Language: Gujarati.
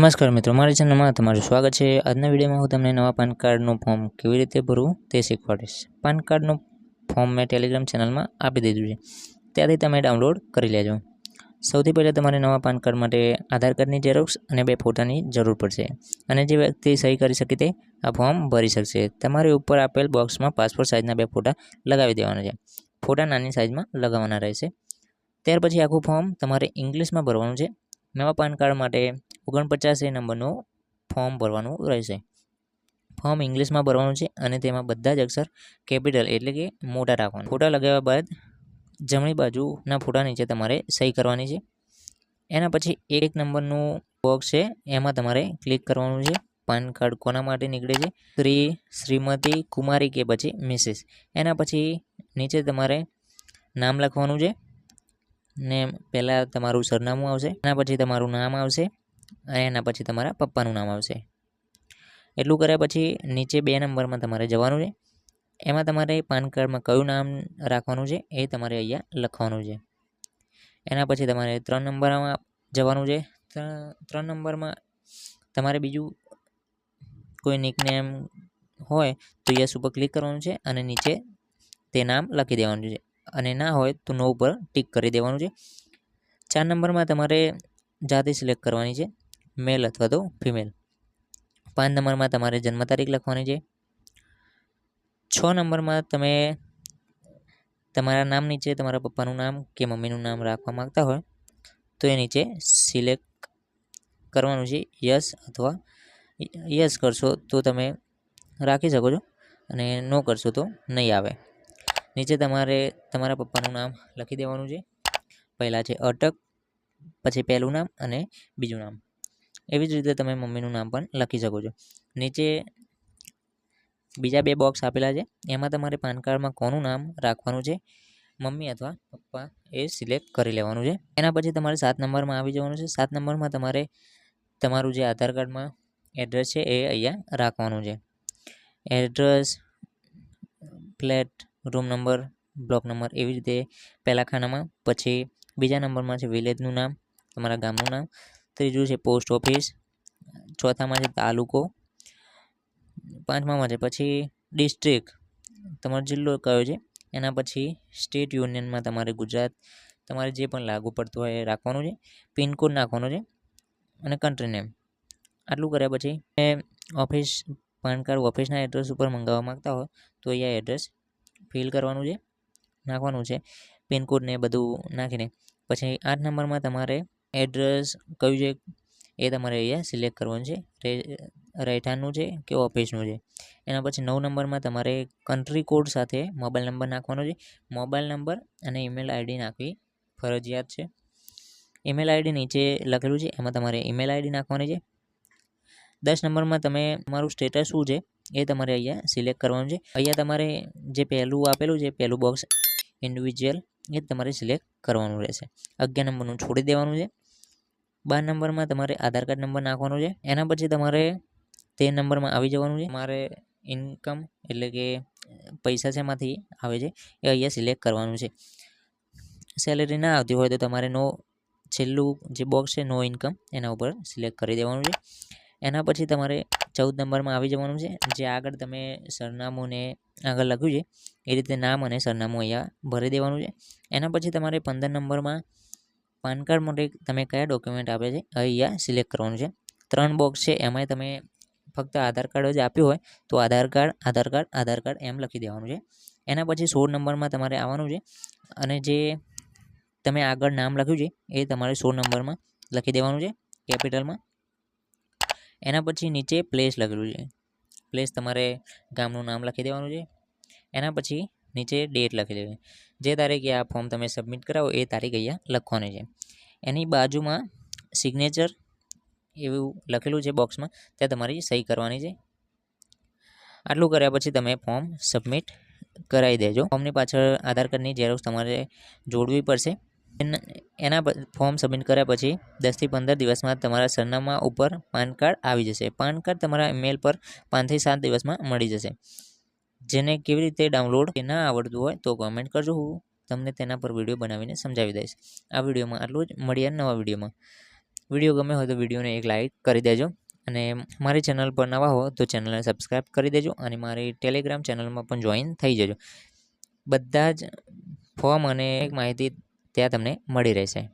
નમસ્કાર મિત્રો, મારી ચેનલમાં તમારું સ્વાગત છે. આજના વિડીયોમાં હું તમને નવા પાન કાર્ડનું ફોર્મ કેવી રીતે ભરવું તે શીખવાડીશ. પાન કાર્ડનું ફોર્મ મેં ટેલિગ્રામ ચેનલમાં આપી દીધું છે. ત્યાંથી તમે ડાઉનલોડ કરી લેજો. સૌથી પહેલાં તમારે નવા પાન કાર્ડ માટે આધાર કાર્ડની ઝેરોક્ષ અને બે ફોટાની જરૂર પડશે અને જે વ્યક્તિ સહી કરી શકે તે આ ફોર્મ ભરી શકશે. તમારે ઉપર આપેલ બોક્સમાં પાસપોર્ટ સાઇઝના બે ફોટા લગાવી દેવાના છે. ફોટા નાની સાઇઝમાં લગાવવાના રહેશે. ત્યાર પછી આખું ફોર્મ તમારે ઇંગ્લિશમાં ભરવાનું છે. નવા પાન કાર્ડ માટે ઓગણપચાસ એ નંબરનું ફોર્મ ભરવાનું રહેશે. ફોર્મ ઇંગ્લિશમાં ભરવાનું છે અને તેમાં બધા જ અક્ષર કેપિટલ એટલે કે મોટા રાખવાના. ફોટા લગાવ્યા બાદ જમણી બાજુના ફોટા નીચે તમારે સહી કરવાની છે. એના પછી એક નંબરનું બોક્સ છે, એમાં તમારે ક્લિક કરવાનું છે. પાન કાર્ડ કોના માટે નીકળે છે? શ્રી શ્રીમતી, કુમારી કે પછી મિસિસ. એના પછી નીચે તમારે નામ લખવાનું છે. ને પહેલાં તમારું સરનામું આવશે, એના પછી તમારું નામ આવશે, અને એના પછી તમારા પપ્પાનું નામ આવશે. એટલું કર્યા પછી નીચે બે નંબરમાં તમારે જવાનું છે. એમાં તમારે પાન કાર્ડમાં કયું નામ રાખવાનું છે એ તમારે અહીંયા લખવાનું છે. એના પછી તમારે ત્રણ નંબરમાં જવાનું છે. ત્રણ નંબરમાં તમારે બીજું કોઈ નિકનેમ હોય તો યસ ઉપર ક્લિક કરવાનું છે અને નીચે તે નામ લખી દેવાનું છે. અને ના હોય તો નો ઉપર ટીક કરી દેવાનું છે. ચાર નંબરમાં તમારે જાતિ સિલેક્ટ કરવાની છે મેલ અથવા તો ફિમેલ પાંચ નંબરમાં તમારે જન્મ તારીખ લખવાની છે. છ નંબરમાં તમે તમારા નામ નીચે તમારા પપ્પાનું નામ કે મમ્મીનું નામ રાખવા માગતા હોય, તો એ નીચે સિલેક્ટ કરવાનું છે. યસ અથવા યસ કરશો તો તમે રાખી શકો છો અને નો કરશો તો નહીં આવે. નીચે તમારે, તમારા પપ્પાનું નામ લખી દેવાનું છે. પહેલાં છે અટક, પછી પહેલું નામ અને બીજું નામ. એવી જ રીતે તમે મમ્મીનું નામ પણ લખી શકો છો. નીચે બીજા બે બોક્સ આપેલા છે. એમાં તમારે પાન કાર્ડમાં કોનું નામ રાખવાનું છે, મમ્મી અથવા પપ્પા એ સિલેક્ટ કરી લેવાનું છે. એના પછી તમારે સાત નંબરમાં આવી જવાનું છે. સાત નંબરમાં તમારે, તમારું જે આધાર કાર્ડમાં એડ્રેસ છે એ અહીંયા રાખવાનું છે. Address flat room number, block number એવી રીતે પહેલા ખાનામાં. પછી બીજા નંબરમાં છે વિલેજનું નામ, તમારા ગામનું નામ. ત્રીજું છે પોસ્ટ ઓફિસ. ચોથામાં છે તાલુકો. પાંચમામાં છે પછી ડિસ્ટ્રિક્ટ. તમારો જિલ્લો કયો છે? એના પછી સ્ટેટ યુનિયનમાં તમારે ગુજરાત. તમારે જે પણ લાગુ પડતું હોય એ રાખવાનું છે. પિનકોડ નાખવાનો છે. અને કન્ટ્રી નેમ આટલું કર્યા પછી ઓફિસ પાન કાર્ડ ઓફિસના એડ્રેસ ઉપર મંગાવવા માગતા હોય તો અહીંયા એડ્રેસ ફિલ કરવાનું છે, નાખવાનું છે પિનકોડ ને બધું નાખીને. પછી આઠ નંબરમાં તમારે એડ્રેસ કયું છે એ તમારે અહીંયા સિલેક્ટ કરવાનું છે રહેઠાણનું છે કે ઓફિસનું છે. એના પછી નવ નંબરમાં તમારે કન્ટ્રી કોડ સાથે મોબાઈલ નંબર નાખવાનો છે. મોબાઈલ નંબર અને ઈમેલ આઈડી નાખવી ફરજિયાત છે. ઈમેલ આઈડી નીચે લખેલું છે, એમાં તમારે ઈમેલ આઈડી નાખવાની છે. દસ નંબરમાં તમે, તમારું સ્ટેટસ શું છે એ તમારે અહીંયા સિલેક્ટ કરવાનું છે. અહીંયા તમારે જે પહેલું આપેલું છે, પહેલું બોક્સ ઇન્ડિવિજ્યુઅલ એ તમારે સિલેક્ટ કરવાનું રહેશે. અગિયાર નંબરનું છોડી દેવાનું છે. બાર નંબરમાં તમારે આધાર કાર્ડ નંબર નાખવાનો છે. એના પછી તમારે તે નંબરમાં આવી જવાનું છે. તમારે ઇન્કમ એટલે કે પૈસા શેમાંથી આવે છે, એ અહીંયા સિલેક્ટ કરવાનું છે. સેલેરી ના આવતી હોય તો તમારે નો છેલ્લું જે બોક્સ છે નો ઇન્કમ એના ઉપર સિલેક્ટ કરી દેવાનું છે. એના પછી તમારે ચૌદ નંબરમાં આવી જવાનું છે. જે આગળ તમે સરનામું ને આગળ લખ્યું છે, એ રીતે નામ અને સરનામું અહીંયા ભરી દેવાનું છે. એના પછી તમારે પંદર નંબરમાં પાન કાર્ડ માટે તમે કયા ડોક્યુમેન્ટ આપે છે અહીંયા સિલેક્ટ કરવાનું છે. ત્રણ બોક્સ છે, એમાંય તમે ફક્ત આધાર કાર્ડ જ આપ્યું હોય તો Aadhaar card Aadhaar card Aadhaar card એમ લખી દેવાનું છે. એના પછી સોળ નંબરમાં તમારે આવવાનું છે અને જે તમે આગળ નામ લખ્યું છે, એ તમારે સોળ નંબરમાં લખી દેવાનું છે. કેપિટલમાં એના પછી નીચે પ્લેસ લખેલું છે. પ્લેસ તમારે ગામનું નામ લખી દેવાનું છે. એના પછી નીચે ડેટ લખેલી છે. જે તારીખે આ ફોર્મ તમે સબમિટ કરાવો એ તારીખ અહીંયા લખવાની છે. એની બાજુમાં સિગ્નેચર એવું લખેલું છે બોક્સમાં ત્યાં તમારી સહી કરવાની છે. આટલું કર્યા પછી તમે ફોર્મ સબમિટ કરાવી દેજો. ફોર્મની પાછળ આધાર કાર્ડની ઝેરોક્ષ તમારે જોડવી પડશે. એના ફોર્મ સબમિટ કર્યા પછી દસથી પંદર દિવસમાં તમારા સરનામા ઉપર પાન કાર્ડ આવી જશે. પાન કાર્ડ તમારા ઈમેલ પર પાંચથી સાત દિવસમાં મળી જશે. જેને કેવી રીતે ડાઉનલોડ કે ના આવડતું હોય તો કોમેન્ટ કરજો. હું તમને તેના પર વીડિયો બનાવીને સમજાવી દઈશ. આ વિડીયોમાં આટલું જ. મળીએ નવા વિડીયોમાં. વીડિયો ગમે હોય તો વિડીયોને એક લાઇક કરી દેજો. અને મારી ચેનલ પર નવા હો તો ચેનલને સબસ્ક્રાઈબ કરી દેજો અને મારી ટેલિગ્રામ ચેનલમાં પણ જોઈન થઈ જજો. બધા જ ફોર્મ અને માહિતી ત્યાં તમને મળી રહેશે.